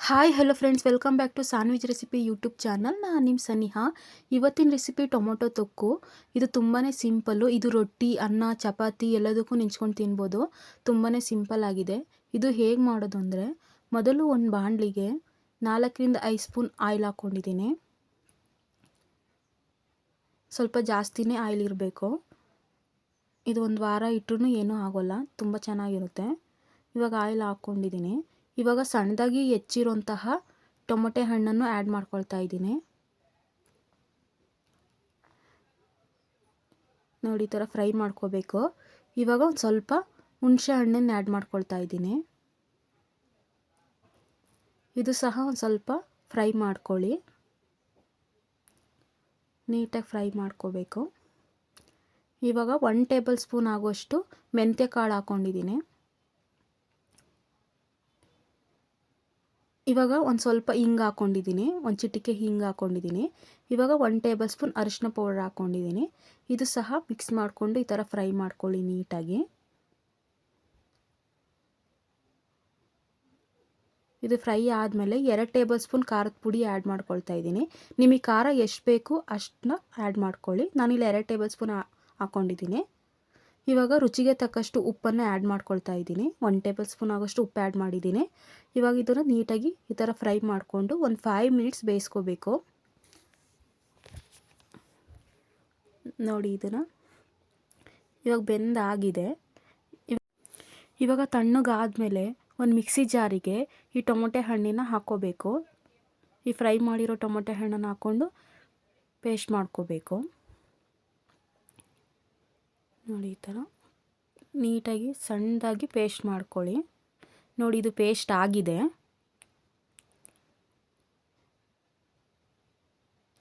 Hi hello friends welcome back to Sanvi's recipe YouTube channel ನಾನು ನಿಮ್ಮ ಸನಿಹಾ. ಇವತ್ತಿನ recipe tomato ತೊಕ್ಕು. ಇದು ತುಂಬಾ ಸಿಂಪಲ್ಲು ಇದು ರೊಟ್ಟಿ, ಅನ್ನ, ಚಪಾತಿ ಎಲ್ಲದಕ್ಕೂ ನೆಂಚ್ಕೊಂಡು ತಿನ್ಬೋದು. ತುಂಬಾ ಸಿಂಪಲ್ ಆಗಿದೆ. ಇದು ಹೇಗೆ ಮಾಡೋದು ಅಂದರೆ, ಮೊದಲು ಒಂದು ಬಾಣಲಿಗೆ ನಾಲ್ಕರಿಂದ ಐದು ಸ್ಪೂನ್ ಆಯಿಲ್ ಹಾಕ್ಕೊಂಡಿದ್ದೀನಿ ಸ್ವಲ್ಪ ಜಾಸ್ತಿನೇ ಆಯಿಲ್ ಇರಬೇಕು. ಇದು ಒಂದು ವಾರ ಇಟ್ಟರೂ ಏನೂ ಆಗೋಲ್ಲ. ತುಂಬ ಚೆನ್ನಾಗಿರುತ್ತೆ. ಇವಾಗ ಆಯಿಲ್ ಹಾಕ್ಕೊಂಡಿದ್ದೀನಿ ಇವಾಗ ಸಣ್ಣದಾಗಿ ಹೆಚ್ಚಿರುವಂತಹ ಟೊಮೊಟೆ ಹಣ್ಣನ್ನು ಆ್ಯಡ್ ಮಾಡ್ಕೊಳ್ತಾ ಇದ್ದೀನಿ. ನೋಡಿ, ಈ ಥರ ಫ್ರೈ ಮಾಡ್ಕೋಬೇಕು. ಇವಾಗ ಒಂದು ಸ್ವಲ್ಪ ಹುಣಸೆ ಹಣ್ಣನ್ನು ಆ್ಯಡ್ ಮಾಡ್ಕೊಳ್ತಾ ಇದ್ದೀನಿ. ಇದು ಸಹ ಒಂದು ಸ್ವಲ್ಪ ಫ್ರೈ ಮಾಡ್ಕೊಳ್ಳಿ. ನೀಟಾಗಿ ಫ್ರೈ ಮಾಡ್ಕೋಬೇಕು. ಇವಾಗ ಒನ್ ಟೇಬಲ್ ಸ್ಪೂನ್ ಆಗುವಷ್ಟು ಮೆಂತ್ಯ ಕಾಳು ಹಾಕ್ಕೊಂಡಿದ್ದೀನಿ ಇವಾಗ ಒಂದು ಸ್ವಲ್ಪ ಹಿಂಗೆ ಹಾಕ್ಕೊಂಡಿದ್ದೀನಿ ಒಂದು ಚಿಟಿಕೆ ಹಿಂಗೆ ಹಾಕ್ಕೊಂಡಿದ್ದೀನಿ ಇವಾಗ ಒನ್ ಟೇಬಲ್ ಸ್ಪೂನ್ ಅರಿಶಿನ ಪೌಡರ್ ಹಾಕ್ಕೊಂಡಿದ್ದೀನಿ ಇದು ಸಹ ಮಿಕ್ಸ್ ಮಾಡಿಕೊಂಡು ಈ ಥರ ಫ್ರೈ ಮಾಡ್ಕೊಳ್ಳಿ ನೀಟಾಗಿ. ಇದು ಫ್ರೈ ಆದಮೇಲೆ ಎರಡು ಟೇಬಲ್ ಸ್ಪೂನ್ ಖಾರದ ಪುಡಿ ಆ್ಯಡ್ ಮಾಡ್ಕೊಳ್ತಾ ಇದ್ದೀನಿ ನಿಮಗೆ ಖಾರ ಎಷ್ಟು ಬೇಕು ಅಷ್ಟನ್ನ ಆ್ಯಡ್ ಮಾಡ್ಕೊಳ್ಳಿ. ನಾನಿಲ್ಲಿ ಎರಡು ಟೇಬಲ್ ಸ್ಪೂನ್ ಹಾಕ್ಕೊಂಡಿದ್ದೀನಿ ಇವಾಗ ರುಚಿಗೆ ತಕ್ಕಷ್ಟು ಉಪ್ಪನ್ನು ಆ್ಯಡ್ ಮಾಡ್ಕೊಳ್ತಾ ಇದ್ದೀನಿ. ಒನ್ ಟೇಬಲ್ ಸ್ಪೂನ್ ಆಗೋಷ್ಟು ಉಪ್ಪು ಆ್ಯಡ್ ಮಾಡಿದ್ದೀನಿ. ಇವಾಗ ಇದನ್ನು ನೀಟಾಗಿ ಈ ಥರ ಫ್ರೈ ಮಾಡಿಕೊಂಡು ಒಂದು ಫೈವ್ ಮಿನಿಟ್ಸ್ ಬೇಯಿಸ್ಕೋಬೇಕು. ನೋಡಿ ಇದನ್ನು. ಇವಾಗ ಬೆಂದಾಗಿದೆ ಇವಾಗ ತಣ್ಣಗಾದಮೇಲೆ ಒಂದು ಮಿಕ್ಸಿ ಜಾರಿಗೆ ಈ ಟೊಮೊಟೆ ಹಣ್ಣಿನ ಹಾಕ್ಕೋಬೇಕು. ಈ ಫ್ರೈ ಮಾಡಿರೋ ಟೊಮೊಟೆ ಹಣ್ಣನ್ನು ಹಾಕ್ಕೊಂಡು ಪೇಸ್ಟ್ ಮಾಡ್ಕೋಬೇಕು. ನೋಡಿ ಈ ಥರ. ನೀಟಾಗಿ ಸಣ್ಣದಾಗಿ ಪೇಸ್ಟ್ ಮಾಡ್ಕೊಳ್ಳಿ. ನೋಡಿ ಇದು ಪೇಸ್ಟ್ ಆಗಿದೆ.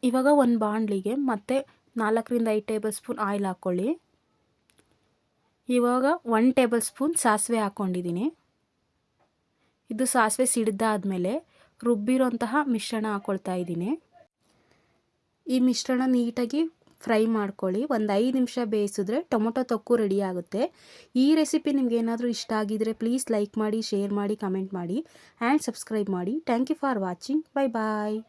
ಇವಾಗ ಒಂದು ಬಾಣಲಿಗೆ ಮತ್ತೆ ನಾಲ್ಕರಿಂದ ಐದು ಟೇಬಲ್ ಸ್ಪೂನ್ ಆಯಿಲ್ ಹಾಕ್ಕೊಳ್ಳಿ. ಇವಾಗ ಒನ್ ಟೇಬಲ್ ಸ್ಪೂನ್ ಸಾಸಿವೆ ಹಾಕ್ಕೊಂಡಿದ್ದೀನಿ. ಇದು ಸಾಸಿವೆ ಸಿಡ್ದಾದಮೇಲೆ ರುಬ್ಬಿರೋಂತಹ ಮಿಶ್ರಣ ಹಾಕ್ಕೊಳ್ತಾ ಇದ್ದೀನಿ. ಈ ಮಿಶ್ರಣ ನೀಟಾಗಿ ಫ್ರೈ ಮಾಡ್ಕೊಳ್ಳಿ. ಒಂದು ಐದು ನಿಮಿಷ ಬೇಯಿಸಿದ್ರೆ ಟೊಮೊಟೊ ತೊಕ್ಕು ರೆಡಿ ಆಗುತ್ತೆ. ಈ ರೆಸಿಪಿ ನಿಮ್ಗೆ ಏನಾದರೂ ಇಷ್ಟ ಆಗಿದ್ರೆ ಪ್ಲೀಸ್ ಲೈಕ್ ಮಾಡಿ, ಶೇರ್ ಮಾಡಿ, ಕಮೆಂಟ್ ಮಾಡಿ, ಆ್ಯಂಡ್ ಸಬ್ಸ್ಕ್ರೈಬ್ ಮಾಡಿ. Thank you for watching. Bye bye.